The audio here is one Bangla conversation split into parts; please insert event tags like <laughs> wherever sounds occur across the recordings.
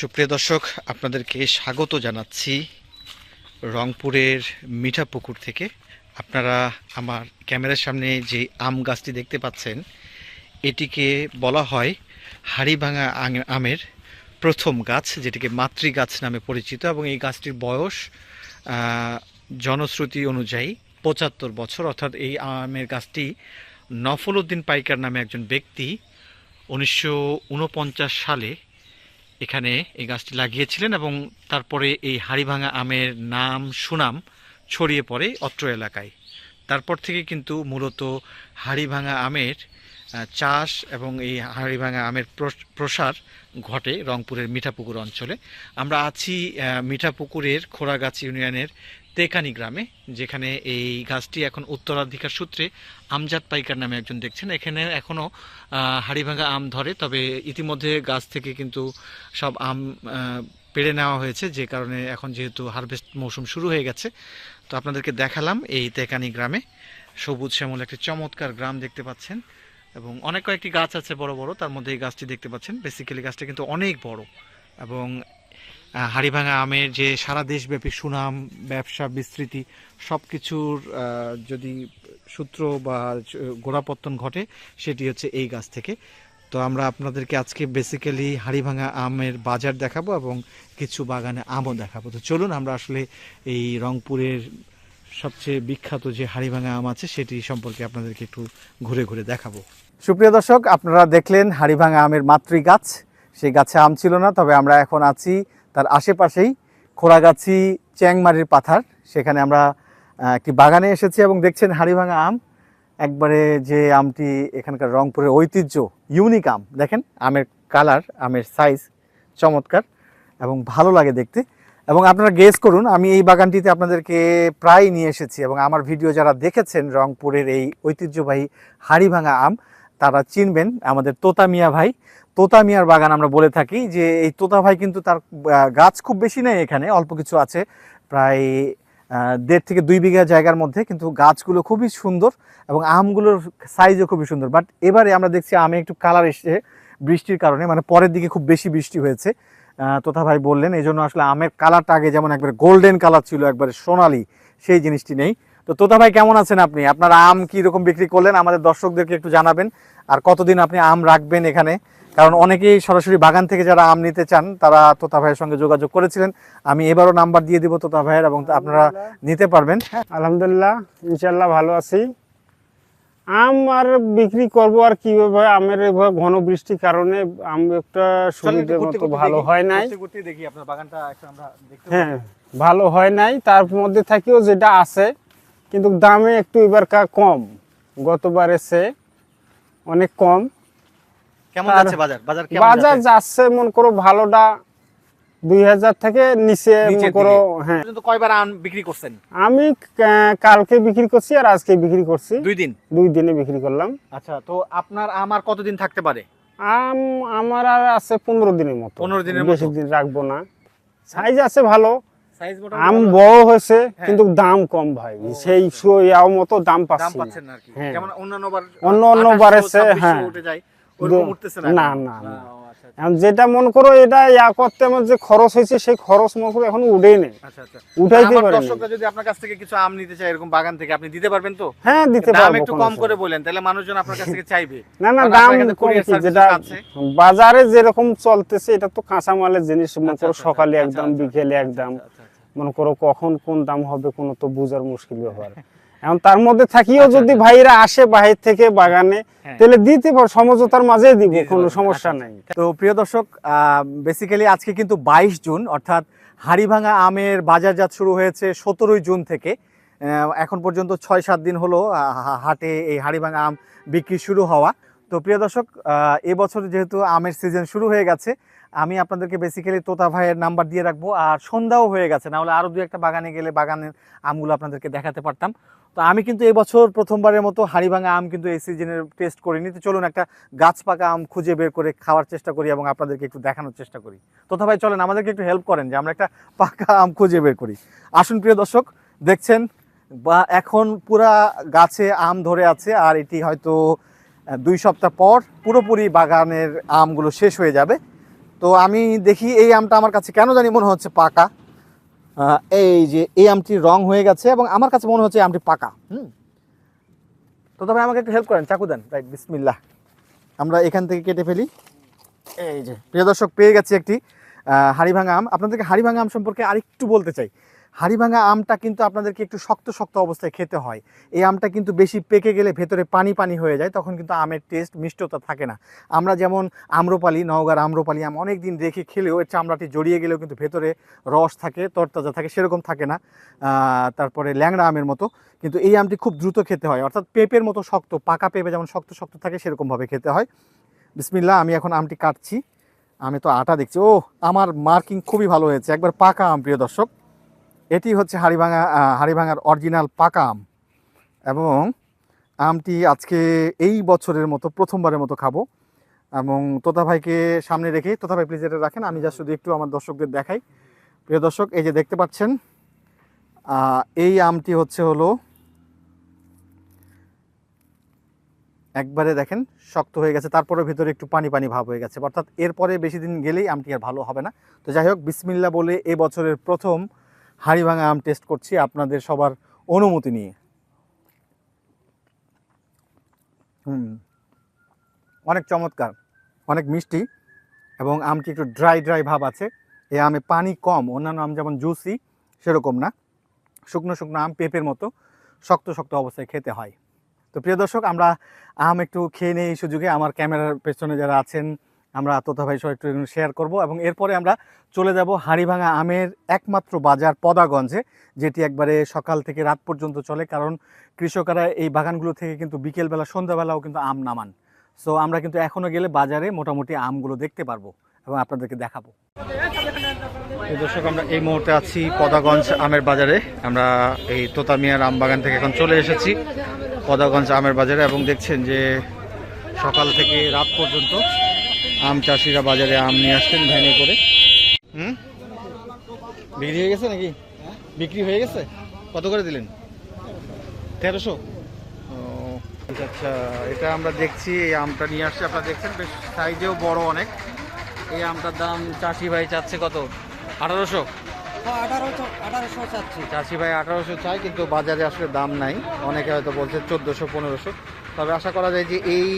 সুপ্রিয় দর্শক, আপনাদেরকে স্বাগত জানাচ্ছি রংপুরের মিঠাপুকুর থেকে। আপনারা আমার ক্যামেরার সামনে যে আম গাছটি দেখতে পাচ্ছেন, এটিকে বলা হয় হাড়িভাঙা আমের প্রথম গাছ, যেটিকে মাতৃ গাছ নামে পরিচিত এবং এই গাছটির বয়স জনশ্রুতি অনুযায়ী পঁচাত্তর বছর। অর্থাৎ এই আমের গাছটি নফল উদ্দিন পাইকার নামে একজন ব্যক্তি উনিশশো উনপঞ্চাশ সালে এখানে এই গাছটি লাগিয়েছিলেন এবং তারপরে এই হাড়িভাঙা আমের নাম, সুনাম ছড়িয়ে পড়ে অত্র এলাকায়। তারপর থেকে কিন্তু মূলত হাড়িভাঙা আমের চাষ এবং এই হাড়িভাঙা আমের প্রস- প্রসার ঘটে রংপুরের মিঠাপুকুর অঞ্চলে। আমরা আছি মিঠাপুকুরের খোড়াগাছ ইউনিয়নের তেকানি গ্রামে, যেখানে এই গাছটি এখন উত্তরাধিকার সূত্রে আমজাদ পাইকার নামে একজন দেখছেন। এখানে এখনও হাড়িভাঙা আম ধরে, তবে ইতিমধ্যে গাছ থেকে কিন্তু সব আম পেড়ে নেওয়া হয়েছে, যে কারণে এখন যেহেতু হারভেস্ট মৌসুম শুরু হয়ে গেছে। তো আপনাদেরকে দেখালাম এই তেকানি গ্রামে। সবুজ শ্যামল একটি চমৎকার গ্রাম দেখতে পাচ্ছেন, এবং অনেক কয়েকটি গাছ আছে বড় বড়, তার মধ্যে এই গাছটি দেখতে পাচ্ছেন। বেসিক্যালি গাছটা কিন্তু অনেক বড়, এবং হাড়িভাঙা আমের যে সারা দেশব্যাপী সুনাম, ব্যবসা, বিস্তৃতি সব কিছুর যদি সূত্র বা গোড়াপত্তন ঘটে, সেটি হচ্ছে এই গাছ থেকে। তো আমরা আপনাদেরকে আজকে বেসিক্যালি হাড়িভাঙা আমের বাজার দেখাবো এবং কিছু বাগানে আমও দেখাবো। তো চলুন আমরা আসলে এই রংপুরের সবচেয়ে বিখ্যাত যে হাড়িভাঙা আম আছে, সেটি সম্পর্কে আপনাদেরকে একটু ঘুরে ঘুরে দেখাবো। সুপ্রিয় দর্শক, আপনারা দেখলেন হাড়িভাঙা আমের মাতৃ গাছ সেই গাছে আম ছিল না, তবে আমরা এখন আছি তার আশেপাশেই খোড়াগাছি চ্যাংমারির পাথার। সেখানে আমরা একটি বাগানে এসেছি এবং দেখছেন হাড়িভাঙা আম। একবারে যে আমটি এখানকার রংপুরের ঐতিহ্য ইউনিক আম। দেখেন, আমের কালার আমের সাইজ চমৎকার এবং ভালো লাগে দেখতে। এবং আপনারা গেস করুন, আমি এই বাগানটিতে আপনাদেরকে প্রায় নিয়ে এসেছি এবং আমার ভিডিও যারা দেখেছেন রংপুরের এই ঐতিহ্যবাহী হাড়িভাঙা আম, তারা চিনবেন আমাদের তোতা মিয়া ভাই। তোতা মিয়ার বাগান আমরা বলে থাকি যে এই তোতা ভাই কিন্তু তার গাছ খুব বেশি নেই এখানে, অল্প কিছু আছে, প্রায় দেড় থেকে দুই বিঘা জায়গার মধ্যে, কিন্তু গাছগুলো খুবই সুন্দর এবং আমগুলোর সাইজও খুবই সুন্দর। বাট এবারে আমরা দেখছি আমে একটু কালার এসছে বৃষ্টির কারণে মানে পরের দিকে খুব বেশি বৃষ্টি হয়েছে। তোতা ভাই বললেন এই জন্য আসলে আমের কালারটা আগে যেমন একবারে গোল্ডেন কালার ছিল, একবারে সোনালি, সেই জিনিসটি নেই। তো তোতা ভাই কেমন আছেন আপনি? আপনার আম কি রকম বিক্রি করলেন? আমাদের দর্শকদেরকে একটু জানাবেন, আর কতদিন আপনি আম রাখবেন এখানে? কারণ অনেকেই সরাসরি বাগান থেকে যারা আম নিতে চান তারা তোতা ভাইয়ের সঙ্গে যোগাযোগ করেছিলেন। আমি এবারও নাম্বার দিয়ে দিব তোতা ভাইয়ের এবং আপনারা নিতে পারবেন। আলহামদুলিল্লাহ ইনশাল্লাহ ভালো আছি। আম আর বিক্রি করব আর কীভাবে আমের ঘন বৃষ্টির কারণে আম একটা শরীরের মতো ভালো হয় নাই। দেখি আপনার বাগানটা আমরা হ্যাঁ ভালো হয় নাই। তার মধ্যে থাকিও যেটা আছে কিন্তু দামে একটু এবার কা- কম। গতবার এসে অনেক কম। কেমন যাচ্ছে বাজার? বাজার কেমন বাজার যাচ্ছে? মনে করো ভালোটা দুই হাজার থেকে নিচে মনে করো হ্যাঁ। কয়বার আম বিক্রি করছেন? আমি কালকে বিক্রি করছি আর আজকে বিক্রি করছি। দুই দিন? দুই দিনে বিক্রি করলাম। আচ্ছা তো আপনার আম আর কতদিন থাকতে পারে? আম আমার আর আছে পনেরো দিনের মতো। 15 দিনের বেশি দিন রাখব না। সাইজ আছে ভালো। সাইজ আম বড় হয়েছে হ্যাঁ। কিন্তু দাম কম ভাই। সেই মতো দাম পাচ্ছি না। পাচ্ছেন না আর কি। হ্যাঁ। অন্য অন্য 2800, বারে সে, 2600 হ্যাঁ। না না, না, আচ্ছা, আচ্ছা, যেটা মনে করো এটা ইয়া করতে আমার যে খরচ হয়েছে সেই খরচ মনে করো এখন উঠেই নেই আচ্ছা। উঠাইতে আমার দর্শকরা যদি আপনার কাছ থেকে কিছু আম নিতে চায় এরকম বাগান থেকে আপনি দিতে পারবেন তো? হ্যাঁ দিতে পারব একটু কম করে বলেন তাহলে মানুষজন আপনার কাছ থেকে চাইবে। না না দাম আপনার কাছে কম courier কি? service যেটা আছে। বাজারে যেরকম চলতেছে এটা তো কাঁচামালের জিনিস মনে করো সকালে একদম বিকেলে একদম। মনে করো কখন কোন দাম হবে কোনো তো বোঝার মুশকিল ব্যাপার <laughs> এখন তার মধ্যে থাকিও আচ্ছা, যদি আচ্ছা। ভাইরা আসে বাহির থেকে বাগানে হ্যাঁ। তাহলে দিতে পারো সমঝোতার মাঝে দিব কোনো সমস্যা আচ্ছা, নাই। তো প্রিয় দর্শক বেসিক্যালি আজকে কিন্তু বাইশ জুন অর্থাৎ হাড়িভাঙা আমের বাজারজাত শুরু হয়েছে সতেরোই জুন থেকে। এখন পর্যন্ত ছয় সাত দিন হলো হাটে এই হাড়িভাঙা আম বিক্রি শুরু হওয়া। তো প্রিয় দর্শক এবছর যেহেতু আমের সিজন শুরু হয়ে গেছে আমি আপনাদেরকে বেসিক্যালি তোতা ভাইয়ের নাম্বার দিয়ে রাখব। আর সন্ধ্যাও হয়ে গেছে নাহলে আরও দু একটা বাগানে গেলে বাগানের আমগুলো আপনাদেরকে দেখাতে পারতাম। তো আমি কিন্তু এবছর প্রথমবারের মতো হাড়িভাঙা আম কিন্তু এই সিজনের টেস্ট করিনি। তো চলুন একটা গাছ পাকা আম খুঁজে বের করে খাওয়ার চেষ্টা করি এবং আপনাদেরকে একটু দেখানোর চেষ্টা করি। তোতা ভাই, চলেন আমাদেরকে একটু হেল্প করেন যে আমরা একটা পাকা আম খুঁজে বের করি। আসুন প্রিয় দর্শক, দেখছেন, বা এখন পুরা গাছে আম ধরে আছে আর এটি হয়তো দুই সপ্তাহ পর পুরোপুরি বাগানের আমগুলো শেষ হয়ে যাবে। তো আমি দেখি এই আমটা আমার কাছে কেন জানি মনে হচ্ছে পাকা। এই যে এই আমটি রং হয়ে গেছে এবং আমার কাছে মনে হচ্ছে আমটি পাকা। হুম? তো তবে আমাকে একটু হেল্প করেন, চাকু দেন। রাইট বিসমিল্লাহ। আমরা এখান থেকে কেটে ফেলি। এই যে, প্রিয় দর্শক, পেয়ে গেছি একটি হাড়ি হাড়িভাঙা আম। আপনাদেরকে হাড়িভাঙা আম সম্পর্কে আরেকটু বলতে চাই। হাড়িভাঙা আমটা কিন্তু আপনাদেরকে একটু শক্ত শক্ত অবস্থায় খেতে হয়। এই আমটা কিন্তু বেশি পেকে গেলে ভেতরে পানি পানি হয়ে যায়, তখন কিন্তু আমের টেস্ট মিষ্টতা থাকে না। আমরা যেমন আম্রপালি, নওগাঁর আম্রপালি আম অনেক দিন রেখে খেলেও এর চামড়াটি জড়িয়ে গেলেও কিন্তু ভেতরে রস থাকে, তরতাজা থাকে, সেরকম থাকে না। তারপরে ল্যাংড়া আমের মতো। কিন্তু এই আমটি খুব দ্রুত খেতে হয়। অর্থাৎ পেঁপের মতো শক্ত, পাকা পেঁপে যেমন শক্ত শক্ত থাকে, সেরকমভাবে খেতে হয়। বিসমিল্লাহ, আমি এখন আমটি কাটছি। আমি তো আটা দেখছি। ও আমার মার্কিং খুবই ভালো হয়েছে। একবার পাকা আম, প্রিয় দর্শক। এটি হচ্ছে হাড়িভাঙা হাড়িভাঙার অরিজিনাল পাকা আম। এবং আমটি আজকে এই বছরের মতো, প্রথমবারের মতো খাব। এবং তোতা ভাইকে সামনে রেখে, তোতা ভাই প্লিজ এটা রাখেন, আমি যা শুধু একটু আমার দর্শকদের দেখাই। প্রিয় দর্শক, এই যে দেখতে পাচ্ছেন এই আমটি হচ্ছে হলো, একবারে দেখেন, শক্ত হয়ে গেছে, তারপরে ভিতরে একটু পানি পানি ভাব হয়ে গেছে। অর্থাৎ এরপরে বেশি দিন গেলেই আমটি আর ভালো হবে না। তো যাই হোক, বিসমিল্লা বলে এ বছরের প্রথম হাড়িভাঙা আম টেস্ট করছি আপনাদের সবার অনুমতি নিয়ে। হুম, অনেক চমৎকার, অনেক মিষ্টি এবং আমটি একটু ড্রাই ড্রাই ভাব আছে। এই আমে পানি কম, অন্যান্য আম যেমন জুসি সেরকম না। শুকনো শুকনো আম পেঁপের মতো শক্ত শক্ত অবস্থায় খেতে হয়। তো প্রিয় দর্শক, আমরা আম একটু খেয়ে নেই এই সুযোগে। আমার ক্যামেরার পেছনে যারা আছেন আমরা তোতা ভাই সহ একটু শেয়ার করব এবং এরপরে আমরা চলে যাব হাড়িভাঙা আমের একমাত্র বাজার পদাগঞ্জে, যেটি একবারে সকাল থেকে রাত পর্যন্ত চলে, কারণ কৃষকরা এই বাগানগুলো থেকে কিন্তু বিকেলবেলা, সন্ধ্যাবেলাও কিন্তু আম নামান। সো আমরা কিন্তু এখনও গেলে বাজারে মোটামুটি আমগুলো দেখতে পারব এবং আপনাদেরকে দেখাবো। দর্শক, আমরা এই মুহূর্তে আছি পদাগঞ্জ আমের বাজারে। আমরা এই তোতামিয়ার আম বাগান থেকে এখন চলে এসেছি পদাগঞ্জ আমের বাজারে এবং দেখছেন যে সকাল থেকে রাত পর্যন্ত আম চাষিরা বাজারে আম নিয়ে আসছেন ভ্যানে করে। হুম? বিক্রি হয়ে গেছে নাকি? বিক্রি হয়ে গেছে? কত করে দিলেন? তেরোশো? আচ্ছা আচ্ছা এটা আমরা দেখছি এই আমটা নিয়ে আসছে আপনারা দেখছেন? বেশ সাইজেও বড় অনেক। এই আমটার দাম চাষি ভাই চাচ্ছে কত? আঠারোশো? চাষি ভাই আঠারোশো চাই কিন্তু বাজারে আসলে দাম নাই। অনেকে হয়তো বলছে চোদ্দোশো পনেরোশো। তবে আশা করা যায় যে এই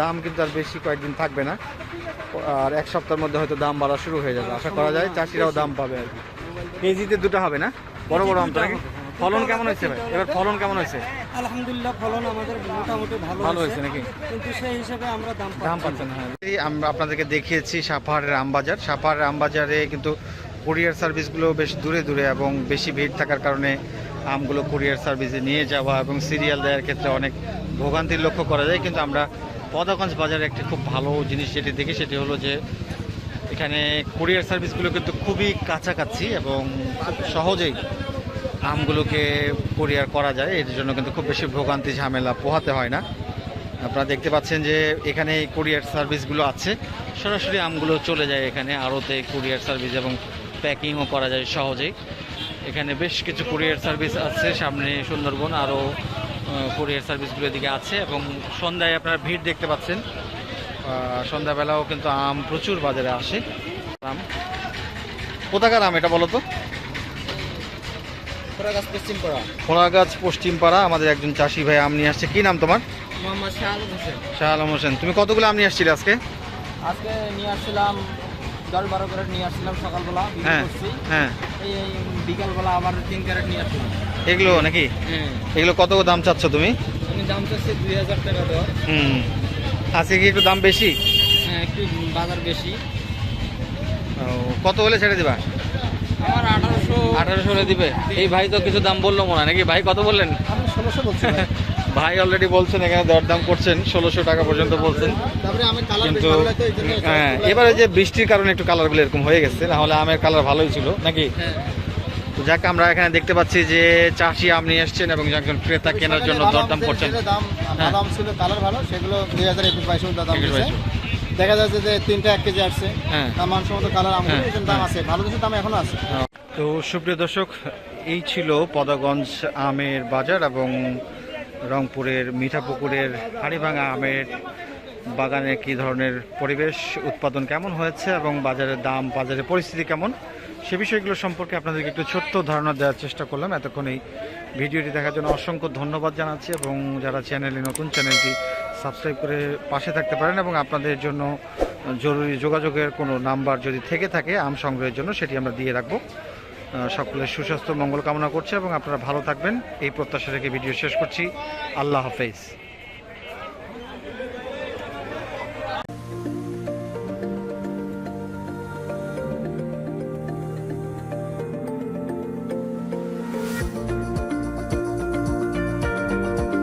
দাম কিন্তু আর বেশি কয়েকদিন থাকবে না। আর এক সপ্তাহের মধ্যে হয়তো দাম বাড়া শুরু হয়ে যাবে। আশা করা যায় চাষিরাও দাম পাবে আর কি। কেজিতে দুটো হবে না? বড় বড় আম ফলন কেমন হয়েছে ভাই? এবার ফলন কেমন হয়েছে? আলহামদুলিল্লাহ ফলন আমাদের মোটামুটি ভালো ভালো হয়েছে। নাকি? কিন্তু সেই হিসেবে আমরা দাম দাম পাচ্ছি পাচ্ছেন হ্যাঁ। আমরা আপনাদেরকে দেখিয়েছি সাপাহারের আমবাজার সাপাহারের আমবাজারে কিন্তু কুরিয়ার সার্ভিসগুলো বেশ দূরে দূরে এবং বেশি ভিড় থাকার কারণে আমগুলো কুরিয়ার সার্ভিসে নিয়ে যাওয়া এবং সিরিয়াল দেওয়ার ক্ষেত্রে অনেক ভোগান্তির লক্ষ্য করা যায়। কিন্তু আমরা পদাগঞ্জ বাজারে একটি খুব ভালো জিনিস যেটি দেখি সেটি হলো যে এখানে কুরিয়ার সার্ভিসগুলো কিন্তু খুবই কাছাকাছি এবং খুব সহজেই আমগুলোকে কুরিয়ার করা যায়। এর জন্য কিন্তু খুব বেশি ভোগান্তি, ঝামেলা পোহাতে হয় না। আপনারা দেখতে পাচ্ছেন যে এখানে কুরিয়ার সার্ভিসগুলো আছে। সরাসরি আমগুলো চলে যায় এখানে আড়তে কুরিয়ার সার্ভিস এবং প্যাকিংও করা যায় সহজেই। এখানে বেশ কিছু কুরিয়ার সার্ভিস আছে সামনে সুন্দরবন আরও কুরিয়ার সার্ভিসগুলো এদিকে আছে এবং সন্ধ্যায় আপনারা ভিড় দেখতে পাচ্ছেন। সন্ধ্যাবেলাও কিন্তু আম প্রচুর বাজারে আসে। আম। কোথাকার আম এটা বলো তো? গাছ পশ্চিম পাড়া খোলাগাছ আমাদের একজন চাষি ভাই আম নিয়ে আসছে। কি নাম তোমার? মোহাম্মদ শাহ আলম হোসেন। শাহ আলম হোসেন। তুমি কতগুলো আম নিয়ে আসছিলে আজকে? আজকে নিয়ে আসছিলাম দশ বারো ক্যারেট নিয়ে আসছিলাম সকালবেলা হ্যাঁ করছি। হ্যাঁ। এই বিকালবেলা আবার তিন ক্যারেট নিয়ে আসছিলাম এগুলো নাকি? হ্যাঁ। এগুলো কত দাম চাচ্ছ তুমি? দাম চাচ্ছি দুই হাজার টাকা দেওয়ার হুম। আজকে কি একটু দাম বেশি? হ্যাঁ একটু বাজার বেশি। কত হলে ছেড়ে দিবা? আমার আঠারোশো আঠারোশো হলে দিবে। এই ভাই তো কিছু দাম বলল মনে হয়। নাকি ভাই কত বললেন? ষোলোশো বলছি <laughs> ভাই। অলরেডি বলছেন এখানে দরদাম করছেন ষোলোশো টাকা পর্যন্ত বলছেন। কিন্তু হ্যাঁ এবারে যে বৃষ্টির কারণে একটু কালারগুলো এরকম হয়ে গেছে না হলে আমের কালার ভালোই ছিল নাকি? হ্যাঁ তো যাক আমরা এখানে দেখতে পাচ্ছি যে চাষি আম নিয়ে এসছেন এবং একজন ক্রেতা কেনার জন্য দরদাম করছেন। দাম হ্যাঁ। ছিল কালার ভালো সেগুলো দুই হাজার একুশ বাইশ দাম দেখা যাচ্ছে যে তিনটা এক কেজি আসছে। হ্যাঁ। মানসম্মত কালার আমগুলো হ্যাঁ, দাম আছে। ভালো দাম এখনও আছে। তো সুপ্রিয় দর্শক এই ছিল পদাগঞ্জ আমের বাজার এবং রংপুরের মিঠাপুকুরের হাড়িভাঙা আমের বাগানে কি ধরনের পরিবেশ, উৎপাদন কেমন হয়েছে এবং বাজারের দাম, বাজারের পরিস্থিতি কেমন? সে বিষয়গুলো সম্পর্কে আপনাদেরকে একটু ছোট্ট ধারণা দেওয়ার চেষ্টা করলাম। এতক্ষণ এই ভিডিওটি দেখার জন্য অসংখ্য ধন্যবাদ জানাচ্ছি এবং যারা চ্যানেলে নতুন, চ্যানেলটি সাবস্ক্রাইব করে পাশে থাকতে পারেন এবং আপনাদের জন্য জরুরি যোগাযোগের কোনো নাম্বার যদি থেকে থাকে, আম সংগ্রহের জন্য সেটি আমরা দিয়ে রাখব। সকলের সুস্বাস্থ্য, মঙ্গল কামনা করছে এবং আপনারা ভালো থাকবেন। এই প্রত্যাশা রেখে ভিডিও শেষ করছি। আল্লাহ হাফেজ।